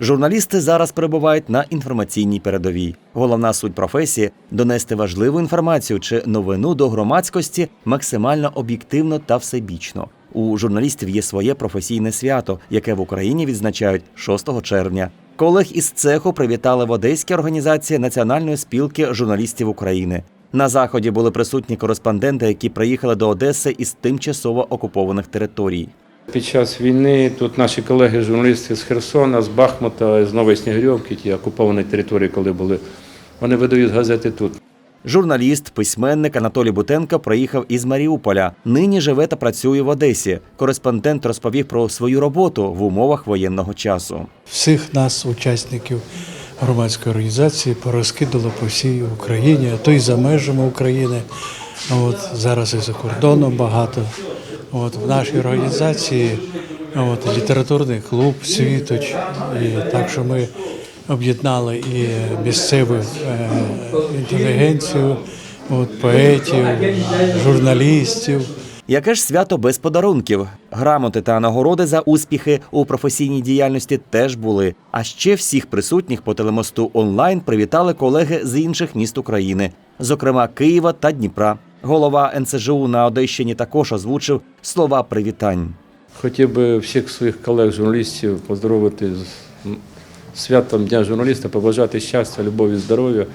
Журналісти зараз перебувають на інформаційній передовій. Головна суть професії донести важливу інформацію чи новину до громадськості максимально об'єктивно та всебічно. У журналістів є своє професійне свято, яке в Україні відзначають 6 червня. Колег із цеху привітали в Одеській організації Національної спілки журналістів України. На заході були присутні кореспонденти, які приїхали до Одеси із тимчасово окупованих територій. Під час війни тут наші колеги, журналісти з Херсона, з Бахмута, з Нової Снігирьовки, ті окуповані території, коли були, вони видають газети тут. Журналіст, письменник Анатолій Бутенко приїхав із Маріуполя. Нині живе та працює в Одесі. Кореспондент розповів про свою роботу в умовах воєнного часу. Всіх нас, учасників громадської організації, порозкидало по всій Україні, а то й за межами України. От, зараз і за кордоном багато. От, в нашій організації от, літературний клуб Світоч. І так що ми об'єднали і місцеву е, інтелігенцію, от, поетів, журналістів. Яке ж свято без подарунків? Грамоти та нагороди за успіхи у професійній діяльності теж були. А ще всіх присутніх по телемосту онлайн привітали колеги з інших міст України, зокрема Києва та Дніпра. Голова НСЖУ на Одещині також озвучив слова привітань. Хотів би всіх своїх колег, журналістів поздоровити з святом Дня журналіста, побажати щастя, любові, здоров'я,